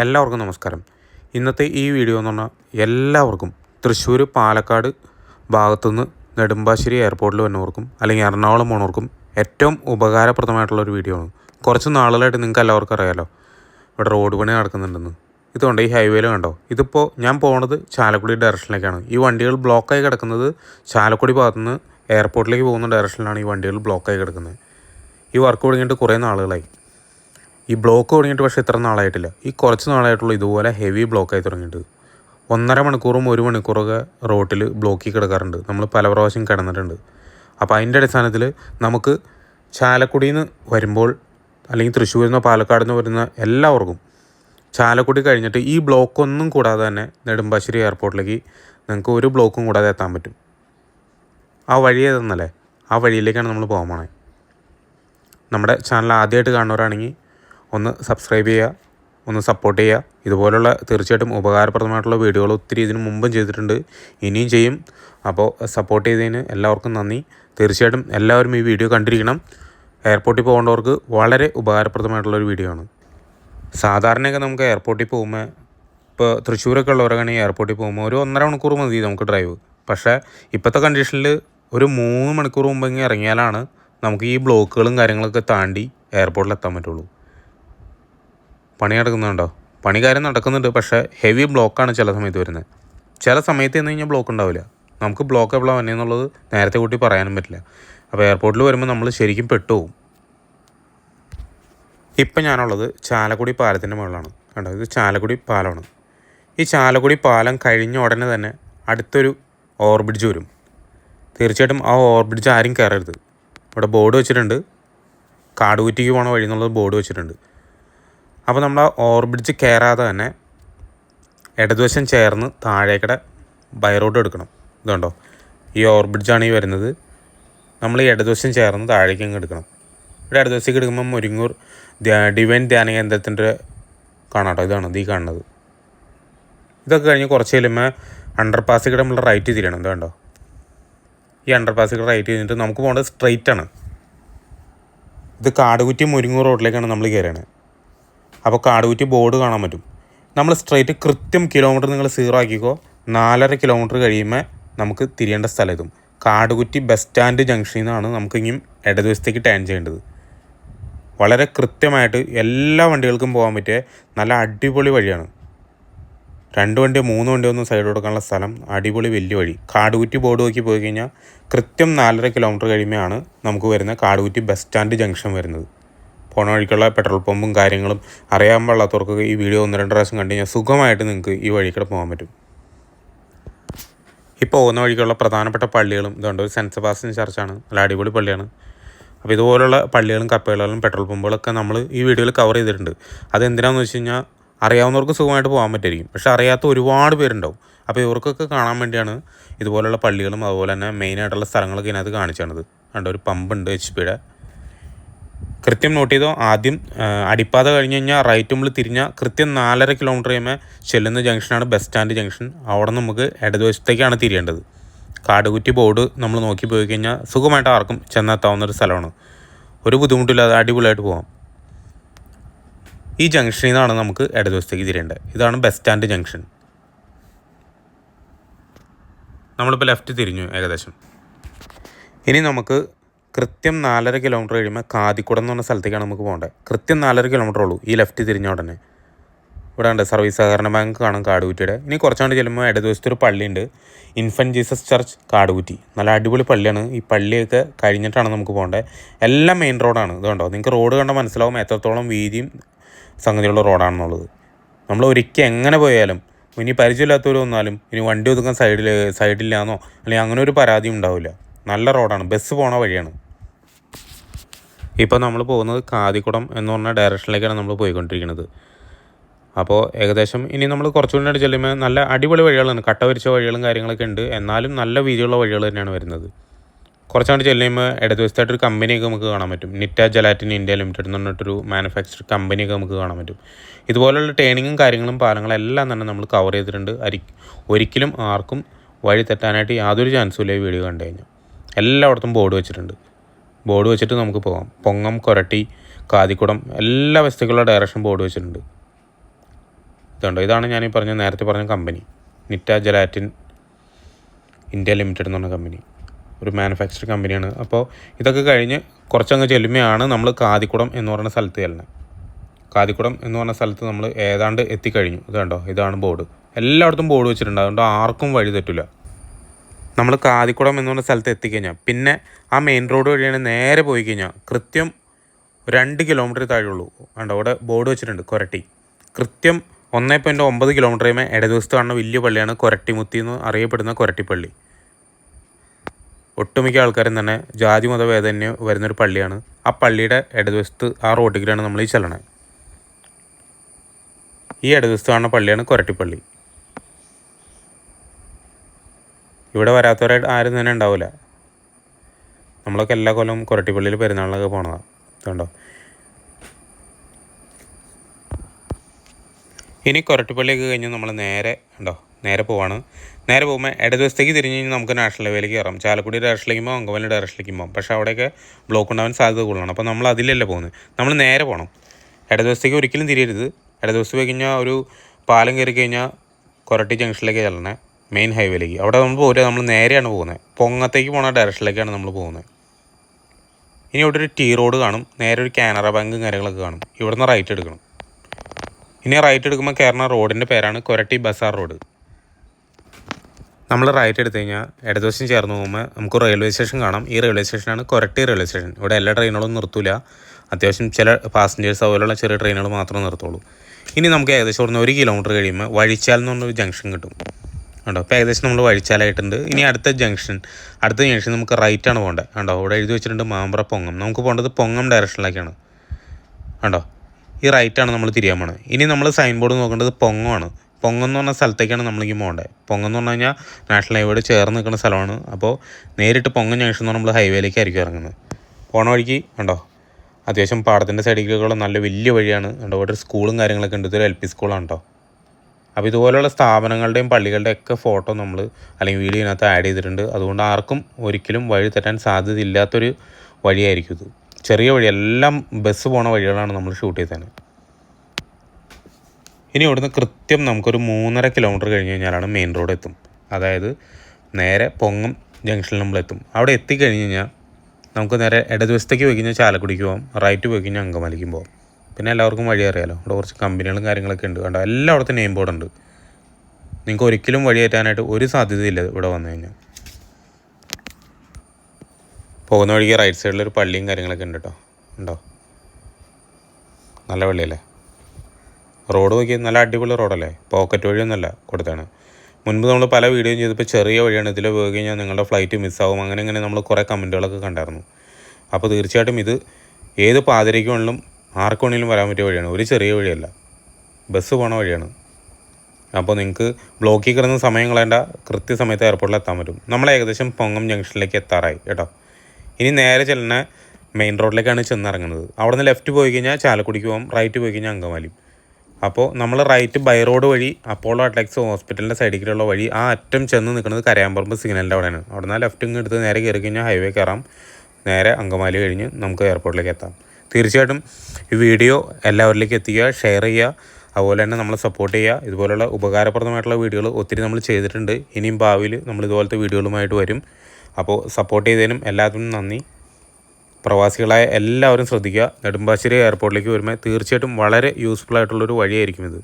എല്ലാവർക്കും നമസ്കാരം. ഇന്നത്തെ ഈ വീഡിയോ എന്ന് പറഞ്ഞാൽ എല്ലാവർക്കും തൃശ്ശൂർ പാലക്കാട് ഭാഗത്തുനിന്ന് നെടുമ്പാശ്ശേരി എയർപോർട്ടിൽ വന്നവർക്കും അല്ലെങ്കിൽ എറണാകുളം പോണവർക്കും ഏറ്റവും ഉപകാരപ്രദമായിട്ടുള്ള ഒരു വീഡിയോ ആണ്. കുറച്ച് നാളുകളായിട്ട് നിങ്ങൾക്ക് എല്ലാവർക്കും അറിയാലോ ഇവിടെ റോഡ് പണി നടക്കുന്നുണ്ടെന്ന്. ഇതുകൊണ്ട് ഈ ഹൈവേയിൽ കണ്ടോ? ഇതിപ്പോൾ ഞാൻ പോണത് ചാലക്കുടി ഡയറക്ഷനിലേക്കാണ് ഈ വണ്ടികൾ ബ്ലോക്കായി കിടക്കുന്നത് ചാലക്കുടി ഭാഗത്തുനിന്ന് എയർപോർട്ടിലേക്ക് പോകുന്ന ഡയറക്ഷനിലാണ് ഈ വണ്ടികൾ ബ്ലോക്കായി കിടക്കുന്നത്. ഈ വർക്ക് തുടങ്ങിയിട്ട് കുറേ നാളുകളായി. ഈ ബ്ലോക്ക് തുടങ്ങിയിട്ട് പക്ഷേ ഇത്ര നാളായിട്ടില്ല. ഈ കുറച്ച് നാളായിട്ടുള്ള ഇതുപോലെ ഹെവി ബ്ലോക്കായി തുടങ്ങിയിട്ട്. ഒന്നര മണിക്കൂറും ഒരു മണിക്കൂറൊക്കെ റോട്ടിൽ ബ്ലോക്കിൽ കിടക്കാറുണ്ട്. നമ്മൾ പല പ്രാവശ്യം കിടന്നിട്ടുണ്ട്. അപ്പോൾ അതിന്റെ അടിസ്ഥാനത്തിൽ നമുക്ക് ചാലക്കുടിയിൽ നിന്ന് വരുമ്പോൾ അല്ലെങ്കിൽ തൃശ്ശൂരിൽ നിന്നോ പാലക്കാട് നിന്ന് വരുന്ന എല്ലാവർക്കും ചാലക്കുടി കഴിഞ്ഞിട്ട് ഈ ബ്ലോക്ക് ഒന്നും കൂടാതെ തന്നെ നെടുമ്പാശ്ശേരി എയർപോർട്ടിലേക്ക് നിങ്ങൾക്ക് ഒരു ബ്ലോക്കും കൂടാതെ എത്താൻ പറ്റും. ആ വഴി ഏതെന്നല്ലേ? ആ വഴിയിലേക്കാണ് നമ്മൾ പോകാൻ പോണേ. നമ്മുടെ ചാനൽ ആദ്യമായിട്ട് കാണുന്നവരാണെങ്കിൽ ഒന്ന് സബ്സ്ക്രൈബ് ചെയ്യുക ഒന്ന് സപ്പോർട്ട് ചെയ്യുക. ഇതുപോലുള്ള തീർച്ചയായിട്ടും ഉപകാരപ്രദമായിട്ടുള്ള വീഡിയോകൾ ഒത്തിരി ഇതിനു മുമ്പും ചെയ്തിട്ടുണ്ട്. ഇനിയും ചെയ്യും. അപ്പോൾ സപ്പോർട്ട് ചെയ്തതിന് എല്ലാവർക്കും നന്ദി. തീർച്ചയായിട്ടും എല്ലാവരും ഈ വീഡിയോ കണ്ടിരിക്കണം. എയർപോർട്ടിൽ പോകേണ്ടവർക്ക് വളരെ ഉപകാരപ്രദമായിട്ടുള്ള ഒരു വീഡിയോ ആണ്. സാധാരണയൊക്കെ നമുക്ക് എയർപോർട്ടിൽ പോകുമ്പോൾ ഇപ്പോൾ തൃശ്ശൂരൊക്കെ ഉള്ളവരാണെങ്കിൽ എയർപോർട്ടിൽ പോകുമ്പോൾ ഒരു ഒന്നര മണിക്കൂർ മതി നമുക്ക് ഡ്രൈവ് പക്ഷേ ഇപ്പോഴത്തെ കണ്ടീഷനിൽ ഒരു മൂന്ന് മണിക്കൂർ മുമ്പെങ്കിൽ ഇറങ്ങിയാലാണ് നമുക്ക് ഈ ബ്ലോക്കുകളും കാര്യങ്ങളൊക്കെ താണ്ടി എയർപോർട്ടിൽ എത്താൻ പറ്റുള്ളൂ. പണി നടക്കുന്നുണ്ടോ? പണികാരം നടക്കുന്നുണ്ട് പക്ഷേ ഹെവി ബ്ലോക്കാണ് ചില സമയത്ത് വരുന്നത്. ചില സമയത്ത് എന്ന് കഴിഞ്ഞാൽ ബ്ലോക്ക് ഉണ്ടാവില്ല. നമുക്ക് ബ്ലോക്ക് എപ്പോഴാണ് വന്നതെന്നുള്ളത് നേരത്തെ കൂട്ടി പറയാനും പറ്റില്ല. അപ്പോൾ എയർപോർട്ടിൽ വരുമ്പോൾ നമ്മൾ ശരിക്കും പെട്ടുപോകും. ഇപ്പം ഞാനുള്ളത് ചാലക്കുടി പാലത്തിന്റെ മുകളിലാണ്. കണ്ടോ? ഇത് ചാലക്കുടി പാലമാണ്. ഈ ചാലക്കുടി പാലം കഴിഞ്ഞ ഉടനെ തന്നെ അടുത്തൊരു ഓവർബ്രിഡ്ജ് വരും. തീർച്ചയായിട്ടും ആ ഓവർബ്രിഡ്ജ് ആരും കയറരുത്. ഇവിടെ ബോർഡ് വെച്ചിട്ടുണ്ട്. കാടുകുറ്റിക്ക് പോണ വഴി എന്നുള്ളത് ബോർഡ് വെച്ചിട്ടുണ്ട്. അപ്പോൾ നമ്മൾ ആ ഓവർബ്രിഡ്ജ് കയറാതെ തന്നെ ഇടതുവശം ചേർന്ന് താഴേക്കടെ ബൈ റോഡ് എടുക്കണം. ഇതുണ്ടോ? ഈ ഓവർബ്രിഡ്ജാണ് ഈ വരുന്നത്. നമ്മൾ ഈ ഇടതുവശം ചേർന്ന് താഴേക്ക് അങ്ങ് എടുക്കണം. ഇവിടെ ഇടതുവശത്തേക്ക് എടുക്കുമ്പോൾ മുരിങ്ങൂർ ഡിവൈൻ ധ്യാന കേന്ദ്രത്തിന്റെ കാണാട്ടോ. ഇതാണ് ഇത് കാണുന്നത്. ഇതൊക്കെ കഴിഞ്ഞ് കുറച്ച് കഴിയുമ്പോൾ അണ്ടർ നമ്മൾ റൈറ്റ് തിരിയണം. കണ്ടോ? ഈ അണ്ടർ പാസിൽ റൈറ്റ് ചെയ്തിട്ട് നമുക്ക് പോകേണ്ടത് സ്ട്രെയിറ്റ് ആണ്. ഇത് കാടുകുറ്റി മുരിങ്ങൂർ റോഡിലേക്കാണ് നമ്മൾ കയറുന്നത് അപ്പോൾ കാടുകുറ്റി ബോർഡ് കാണാൻ പറ്റും. നമ്മൾ സ്ട്രെയിറ്റ് കൃത്യം കിലോമീറ്റർ നിങ്ങൾ സീറോ ആക്കിക്കോ നാലര കിലോമീറ്റർ കഴിയുമ്പോൾ നമുക്ക് തിരിയേണ്ട സ്ഥലം എത്തും കാടുകുറ്റി ബസ് സ്റ്റാൻഡ് ജംഗ്ഷനിൽ നിന്നാണ് നമുക്ക് ഇനിയും ഇടതുവശത്തേക്ക് ടേൺ ചെയ്യേണ്ടത്. വളരെ കൃത്യമായിട്ട് എല്ലാ വണ്ടികൾക്കും പോകാൻ പറ്റിയ നല്ല അടിപൊളി വഴിയാണ്. രണ്ട് വണ്ടി മൂന്ന് വണ്ടി ഒന്നും സൈഡ് കൊടുക്കാനുള്ള സ്ഥലം അടിപൊളി വലിയ വഴി. കാടുകുറ്റി ബോർഡ് നോക്കി പോയി കഴിഞ്ഞാൽ കൃത്യം നാലര കിലോമീറ്റർ കഴിയുമ്പോഴാണ് നമുക്ക് വരുന്ന കാടുകുറ്റി ബസ് സ്റ്റാൻഡ് ജംഗ്ഷൻ വരുന്നത്. പോണ വഴിക്കുള്ള പെട്രോൾ പമ്പും കാര്യങ്ങളും അറിയാൻ പാടില്ലാത്തവർക്ക് ഈ വീഡിയോ ഒന്ന് രണ്ട് പ്രാവശ്യം കണ്ടു കഴിഞ്ഞാൽ സുഖമായിട്ട് നിങ്ങൾക്ക് ഈ വഴിക്കൂടെ പോകാൻ പറ്റും. ഈ പോകുന്ന വഴിക്കുള്ള പ്രധാനപ്പെട്ട പള്ളികളും ഇതുണ്ട്. ഒരു സെന്റ് സെബാസ്റ്റ്യൻ ചർച്ചാണ് നല്ല അടിപൊളി പള്ളിയാണ്. അപ്പോൾ ഇതുപോലുള്ള പള്ളികളും കപ്പലുകളും പെട്രോൾ പമ്പുകളൊക്കെ നമ്മൾ ഈ വീഡിയോയിൽ കവർ ചെയ്തിട്ടുണ്ട്. അതെന്തിനാണെന്ന് വെച്ച് കഴിഞ്ഞാൽ അറിയാവുന്നവർക്ക് സുഖമായിട്ട് പോകാൻ പറ്റുമായിരിക്കും പക്ഷേ അറിയാത്ത ഒരുപാട് പേരുണ്ടാവും. അപ്പോൾ ഇവർക്കൊക്കെ കാണാൻ വേണ്ടിയാണ് ഇതുപോലുള്ള പള്ളികളും അതുപോലെ തന്നെ മെയിനായിട്ടുള്ള സ്ഥലങ്ങളൊക്കെ ഇതിനകത്ത് കാണിച്ചാണത് കണ്ട? ഒരു പമ്പുണ്ട് എച്ച് പിയുടെ കൃത്യം നോട്ട് ചെയ്തോ? ആദ്യം അടിപ്പാത കഴിഞ്ഞ് കഴിഞ്ഞാൽ റൈറ്റ് മുമ്പിൽ തിരിഞ്ഞാൽ കൃത്യം നാലര കിലോമീറ്റർ കഴിയുമ്പോൾ ചെല്ലുന്ന ജംഗ്ഷനാണ് ബസ് സ്റ്റാൻഡ് ജംഗ്ഷൻ അവിടെ നമുക്ക് ഇടതുവശത്തേക്കാണ് തിരിയേണ്ടത്. കാടുകുറ്റി ബോർഡ് നമ്മൾ നോക്കി പോയി കഴിഞ്ഞാൽ സുഖമായിട്ട് ആർക്കും ചെന്നെത്താവുന്ന ഒരു സ്ഥലമാണ്. ഒരു ബുദ്ധിമുട്ടില്ലാതെ അടിപൊളിയായിട്ട് പോകാം ഈ ജംഗ്ഷനിൽ നിന്നാണ് നമുക്ക് ഇടതുവശത്തേക്ക് തിരിയേണ്ടത്. ഇതാണ് ബസ് സ്റ്റാൻഡ് ജംഗ്ഷൻ നമ്മളിപ്പോൾ ലെഫ്റ്റ് തിരിഞ്ഞു ഏകദേശം. ഇനി നമുക്ക് കൃത്യം നാലര കിലോമീറ്റർ കഴിയുമ്പോൾ കാതിക്കുടം എന്ന് പറഞ്ഞ സ്ഥലത്തേക്കാണ് നമുക്ക് പോകേണ്ടത് കൃത്യം നാലര കിലോമീറ്റർ ഉള്ളൂ ഈ ലെഫ്റ്റ് തിരിഞ്ഞ ഉടനെ. ഇവിടെ ഉണ്ട് സർവീസ് സഹകരണ ബാങ്ക് കാണാം കാടുകുറ്റിയുടെ. ഇനി കുറച്ചാണ്ട് ചെല്ലുമ്പോൾ ഇടതുവശത്ത് ഒരു പള്ളിയുണ്ട്. Infant Jesus church Kadukutty. നല്ല അടിപൊളി പള്ളിയാണ്. ഈ പള്ളിയൊക്കെ കഴിഞ്ഞിട്ടാണ് നമുക്ക് പോകേണ്ടത് എല്ലാം മെയിൻ റോഡാണ് ഇതുണ്ടോ നിങ്ങൾക്ക് റോഡ് കണ്ടാൽ മനസ്സിലാവും എത്രത്തോളം വീതിയും സംഗതിയുള്ള റോഡാണെന്നുള്ളത് നമ്മൾ ഒരിക്കൽ എങ്ങനെ പോയാലും ഇനി പരിചയമില്ലാത്തവർ വന്നാലും ഇനി വണ്ടി ഒതുക്കാൻ സൈഡിൽ സൈഡില്ലാന്നോ അല്ലെങ്കിൽ അങ്ങനെ ഒരു പരാതിയും ഉണ്ടാവില്ല. നല്ല റോഡാണ് ബസ് പോണ വഴിയാണ്. ഇപ്പോൾ നമ്മൾ പോകുന്നത് കാതിക്കുടം എന്ന് പറഞ്ഞ ഡയറക്ഷനിലേക്കാണ് നമ്മൾ പോയിക്കൊണ്ടിരിക്കുന്നത്. അപ്പോൾ ഏകദേശം ഇനി നമ്മൾ കുറച്ചുകൂടി ചെല്ലുമ്പോൾ നല്ല അടിപൊളി വഴികളാണ്. കട്ട വരിച്ച വഴികളും കാര്യങ്ങളൊക്കെ ഉണ്ട്. എന്നാലും നല്ല വീതിയുള്ള വഴികൾ തന്നെയാണ് വരുന്നത്. കുറച്ചാണ്ട് ചെല്ലുമ്പോൾ ഇടതുവശത്തായിട്ടൊരു കമ്പനിയൊക്കെ നമുക്ക് കാണാൻ പറ്റും. നിറ്റ ജലാറ്റിൻ ഇന്ത്യ ലിമിറ്റഡ് എന്ന് പറഞ്ഞിട്ടൊരു മാനുഫാക്ചർ കമ്പനിയൊക്കെ നമുക്ക് കാണാൻ പറ്റും. ഇതുപോലുള്ള ട്രെയിനിങ്ങും കാര്യങ്ങളും പാലങ്ങളും എല്ലാം തന്നെ നമ്മൾ കവർ ചെയ്തിട്ടുണ്ട്. അരി ഒരിക്കലും ആർക്കും വഴി തെറ്റാനായിട്ട് യാതൊരു ചാൻസും ഇല്ല ഈ വീഡിയോ കണ്ടു കഴിഞ്ഞാൽ എല്ലായിടത്തും ബോർഡ് വെച്ചിട്ടുണ്ട്. ബോർഡ് വെച്ചിട്ട് നമുക്ക് പോകാം പൊങ്ങം കൊരട്ടി കാതിക്കുടം എല്ലാ വസ്തുക്കളുടെ ഡയറക്ഷൻ ബോർഡ് വെച്ചിട്ടുണ്ട്. ഇതുണ്ടോ? ഇതാണ് ഞാൻ ഈ പറഞ്ഞ നേരത്തെ പറഞ്ഞ company Nitta gelatin India limited എന്ന് പറഞ്ഞ കമ്പനി ഒരു മാനുഫാക്ചർ കമ്പനിയാണ് അപ്പോൾ ഇതൊക്കെ കഴിഞ്ഞ് കുറച്ചങ്ങ് ചെല്ലുമ്പോഴാണ് നമ്മൾ കാതിക്കുടം എന്ന് പറയുന്ന സ്ഥലത്ത് ചെല്ലുന്നത്. കാതിക്കുടം എന്ന് പറഞ്ഞ സ്ഥലത്ത് നമ്മൾ ഏതാണ്ട് എത്തിക്കഴിഞ്ഞു. ഇതുണ്ടോ ഇതാണ് ബോർഡ് എല്ലായിടത്തും ബോർഡ് വെച്ചിട്ടുണ്ട്. അതുകൊണ്ട് ആർക്കും വഴി തെറ്റില്ല നമ്മൾ കാതിക്കുടം എന്ന് പറഞ്ഞ സ്ഥലത്ത് എത്തിക്കഴിഞ്ഞാൽ പിന്നെ ആ മെയിൻ റോഡ് വഴിയാണ് നേരെ പോയി കഴിഞ്ഞാൽ കൃത്യം രണ്ട് കിലോമീറ്റർ താഴെയുള്ളൂ. കണ്ടോ അവിടെ ബോർഡ് വെച്ചിട്ടുണ്ട് കൊരട്ടി. കൃത്യം ഒന്നേ പോയിന്റ് ഒമ്പത് കിലോമീറ്ററുമേ ഇടതുവശത്ത് കാണുന്ന വലിയ പള്ളിയാണ് കൊരട്ടിമുത്തി എന്ന് അറിയപ്പെടുന്ന കൊരട്ടിപ്പള്ളി. ഒട്ടുമിക്ക ആൾക്കാരും തന്നെ ജാതി മത വേദന്യം വരുന്നൊരു പള്ളിയാണ്. ആ പള്ളിയുടെ ഇടതുവശത്ത് ആ റോഡിലാണ് നമ്മൾ ഈ ചെല്ലണത് ഈ ഇടതുവശത്ത് കാണുന്ന പള്ളിയാണ് കൊരട്ടിപ്പള്ളി. ഇവിടെ വരാത്തവരായിട്ട് ആരും തന്നെ ഉണ്ടാവില്ല നമ്മളൊക്കെ എല്ലാ കൊല്ലം കൊരട്ടിപ്പള്ളിയിൽ പെരുന്നാളിനൊക്കെ പോണതാണ് ഇതുണ്ടോ? ഇനി കൊരട്ടിപ്പള്ളിയൊക്കെ കഴിഞ്ഞ് നമ്മൾ നേരെ ഉണ്ടോ? നേരെ പോവാണ്. നേരെ പോകുമ്പോൾ ഇടതുവശത്തേക്ക് തിരിഞ്ഞ് കഴിഞ്ഞാൽ നമുക്ക് നാഷണൽ ഹൈവേയിലേക്ക് കയറാം. ചാലക്കുടി ഡയറക്ഷനിലേക്ക് പോകാം അങ്കമാലി ഡയറക്ഷനിലേക്ക് പോകാം പക്ഷേ അവിടെയൊക്കെ ബ്ലോക്ക് ഉണ്ടാവാൻ സാധ്യത കൂടുതലാണ്. അപ്പോൾ നമ്മൾ അതിലല്ല പോകുന്നത്? നമ്മൾ നേരെ പോകണം ഇടതുവശത്തേക്ക് ഒരിക്കലും തിരിയരുത്. ഇടതുവശത്ത് പോയി കഴിഞ്ഞാൽ ഒരു പാലം കയറി കഴിഞ്ഞാൽ കൊരട്ടി ജംഗ്ഷനിലേക്ക് ചെല്ലണേ. മെയിൻ ഹൈവേയിലേക്ക് അവിടെ നമ്മൾ പോരുക നമ്മൾ നേരെയാണ് പോകുന്നത്. പൊങ്ങത്തേക്ക് പോണ ഡയറക്ഷനിലേക്കാണ് നമ്മൾ പോകുന്നത്. ഇനി ഇവിടെ ഒരു ടീ റോഡ് കാണും. നേരെ ഒരു കാനറ ബാങ്കും കാര്യങ്ങളൊക്കെ കാണും. ഇവിടുന്ന് റൈറ്റ് എടുക്കണം. ഇനി റൈറ്റ് എടുക്കുമ്പോൾ കയറുന്ന റോഡിന്റെ പേരാണ് കൊരട്ടി ബസാർ റോഡ്. നമ്മൾ റൈറ്റ് എടുത്തു കഴിഞ്ഞാൽ ഇടതുവശം ചേർന്ന് പോകുമ്പോൾ നമുക്ക് റെയിൽവേ സ്റ്റേഷൻ കാണാം. ഈ റെയിൽവേ സ്റ്റേഷനാണ് കൊരട്ടി റെയിൽവേ സ്റ്റേഷൻ ഇവിടെ എല്ലാ ട്രെയിനുകളും നിർത്തൂല. അത്യാവശ്യം ചില പാസഞ്ചേഴ്സ് അതുപോലുള്ള ചെറിയ ട്രെയിനുകൾ മാത്രമേ നിർത്തുള്ളൂ. ഇനി നമുക്ക് ഏകദേശം ഒരു കിലോമീറ്റർ കഴിയുമ്പോൾ വഴിച്ചാൽ എന്ന് പറഞ്ഞൊരു ജംഗ്ഷൻ കിട്ടും. കണ്ടോ? അപ്പോൾ ഏകദേശം നമ്മൾ വഴിച്ചാലായിട്ടുണ്ട്. ഇനി അടുത്ത ജംഗ്ഷൻ അടുത്ത ജംഗ്ഷൻ നമുക്ക് റൈറ്റ് ആണ് പോകേണ്ടത് കണ്ടോ? അവിടെ എഴുതി വെച്ചിട്ടുണ്ട് മാമ്പ്ര പൊങ്ങം. നമുക്ക് പോകേണ്ടത് പൊങ്ങം ഡയറക്ഷനിലേക്കാണ് കണ്ടോ? ഈ റൈറ്റാണ് നമ്മൾ തിരിയാൻ പോണത് ഇനി നമ്മൾ സൈൻ ബോർഡ് നോക്കേണ്ടത് പൊങ്ങമാണ്. പൊങ്ങം എന്ന് പറഞ്ഞ സ്ഥലത്തേക്കാണ് നമ്മളിങ്ങനെ പോകേണ്ടത് പൊങ്ങം എന്ന് പറഞ്ഞു കഴിഞ്ഞാൽ നാഷണൽ ഹൈവേയോട് ചേർന്ന് നിൽക്കുന്ന സ്ഥലമാണ്. അപ്പോൾ നേരിട്ട് പൊങ്ങം ജംഗ്ഷൻ എന്ന് നമ്മൾ ഹൈവേയിലേക്ക് ആയിരിക്കും ഇറങ്ങുന്നത്. പോണ വഴിക്ക് ഉണ്ടോ അത്യാവശ്യം പാടത്തിന്റെ സൈഡിലേക്കുള്ള നല്ല വലിയ വഴിയാണ്. കണ്ടോ? ഇവിടെ സ്കൂളും കാര്യങ്ങളൊക്കെ ഉണ്ട്. ഇതൊരു എൽ പി സ്കൂളാണ് കേട്ടോ അപ്പോൾ ഇതുപോലെയുള്ള സ്ഥാപനങ്ങളുടെയും പള്ളികളുടെയും ഒക്കെ ഫോട്ടോ നമ്മൾ അല്ലെങ്കിൽ വീഡിയോ ഇതിനകത്ത് ആഡ് ചെയ്തിട്ടുണ്ട്. അതുകൊണ്ട് ആർക്കും ഒരിക്കലും വഴി തെറ്റാൻ സാധ്യതയില്ലാത്തൊരു വഴിയായിരിക്കും ഇത്. ചെറിയ വഴി എല്ലാം ബസ് പോണ വഴികളാണ് നമ്മൾ ഷൂട്ട് ചെയ്തത്. ഇനി ഇവിടുന്ന് കൃത്യം നമുക്കൊരു മൂന്നര കിലോമീറ്റർ കഴിഞ്ഞ് കഴിഞ്ഞാലാണ് മെയിൻ റോഡ് എത്തും. അതായത് നേരെ പൊങ്ങം ജംഗ്ഷനിൽ നമ്മൾ എത്തും. അവിടെ എത്തിക്കഴിഞ്ഞ് കഴിഞ്ഞാൽ നമുക്ക് നേരെ ഇടതുവശത്തേക്ക് പോയി കഴിഞ്ഞാൽ ചാലക്കുടിക്ക് പോകാം റൈറ്റ് പോയി കഴിഞ്ഞാൽ അങ്കമാലിക്കും പോകാം പിന്നെ എല്ലാവർക്കും വഴി അറിയാലോ. ഇവിടെ കുറച്ച് കമ്പനികളും കാര്യങ്ങളൊക്കെ ഉണ്ട്. കണ്ടോ? എല്ലായിടത്തും നെയിം ബോർഡ് ഉണ്ട്. നിങ്ങൾക്ക് ഒരിക്കലും വഴി കയറ്റാനായിട്ട് ഒരു സാധ്യതയില്ല ഇവിടെ വന്നു കഴിഞ്ഞാൽ. പോകുന്ന വഴിക്ക് റൈറ്റ് സൈഡിൽ ഒരു പള്ളിയും കാര്യങ്ങളൊക്കെ ഉണ്ട് കേട്ടോ. ഉണ്ടോ? നല്ല പള്ളിയല്ലേ? റോഡ് നോക്കി നല്ല അടിപൊളി റോഡല്ലേ പോക്കറ്റ് വഴിയൊന്നുമല്ല കൊടുത്താണ് മുൻപ് നമ്മൾ പല വീഡിയോയും ചെയ്തപ്പോൾ ചെറിയ വഴിയാണ്. ഇതിൽ പോയി കഴിഞ്ഞാൽ നിങ്ങളുടെ ഫ്ലൈറ്റ് മിസ്സാവും അങ്ങനെ ഇങ്ങനെ നമ്മൾ കുറേ കമന്റുകളൊക്കെ കണ്ടായിരുന്നു. അപ്പോൾ തീർച്ചയായിട്ടും ഇത് ഏത് പാതിരയ്ക്ക് വേണമെങ്കിലും ആർക്ക് വേണമെങ്കിലും വരാൻ പറ്റിയ വഴിയാണ്. ഒരു ചെറിയ വഴിയല്ല. ബസ് പോണ വഴിയാണ്. അപ്പോൾ നിങ്ങൾക്ക് ബ്ലോക്കിൽ കിടന്ന സമയം കളയേണ്ട. കൃത്യസമയത്ത് എയർപോർട്ടിൽ എത്താൻ പറ്റും. നമ്മൾ ഏകദേശം പൊങ്ങം ജംഗ്ഷനിലേക്ക് എത്താറായി കേട്ടോ. ഇനി നേരെ ചെല്ലുന്ന മെയിൻ റോഡിലേക്കാണ് ചെന്നിറങ്ങുന്നത്. അവിടെ നിന്ന് ലെഫ്റ്റ് പോയി കഴിഞ്ഞാൽ ചാലക്കുടിക്ക് പോകും റൈറ്റ് പോയി കഴിഞ്ഞാൽ അങ്കമാലി അപ്പോൾ നമ്മൾ റൈറ്റ് ബൈ റോഡ് വഴി അപ്പോളോ അട്ലക്സ് ഹോസ്പിറ്റലിന്റെ സൈഡിലേക്കുള്ള വഴി ആ അറ്റം ചെന്ന് നിൽക്കുന്നത് കരയാമ്പറമ്പ് സിഗ്നലിന്റെ അവിടെയാണ്. അവിടെ നിന്ന് ലെഫ്റ്റ് എടുത്ത് നേരെ കയറി കഴിഞ്ഞാൽ ഹൈവേ കയറാം. നേരെ അങ്കമാലി കഴിഞ്ഞ് നമുക്ക് എയർപോർട്ടിലേക്ക് എത്താം. തീർച്ചയായിട്ടും ഈ വീഡിയോ എല്ലാവരിലേക്ക് എത്തിക്കുക ഷെയർ ചെയ്യുക അതുപോലെ തന്നെ നമ്മളെ സപ്പോർട്ട് ചെയ്യുക. ഇതുപോലുള്ള ഉപകാരപ്രദമായിട്ടുള്ള വീഡിയോകൾ ഒത്തിരി നമ്മൾ ചെയ്തിട്ടുണ്ട്. ഇനിയും ഭാവിയിൽ നമ്മൾ ഇതുപോലത്തെ വീഡിയോകളുമായിട്ട് വരും. അപ്പോൾ സപ്പോർട്ട് ചെയ്തതിനും എല്ലാത്തിനും നന്ദി. പ്രവാസികളായ എല്ലാവരും ശ്രദ്ധിക്കുക. നെടുമ്പാശ്ശേരി എയർപോർട്ടിലേക്ക് വരുമ്പോൾ തീർച്ചയായിട്ടും വളരെ യൂസ്ഫുൾ ആയിട്ടുള്ളൊരു വഴിയായിരിക്കും ഇത്.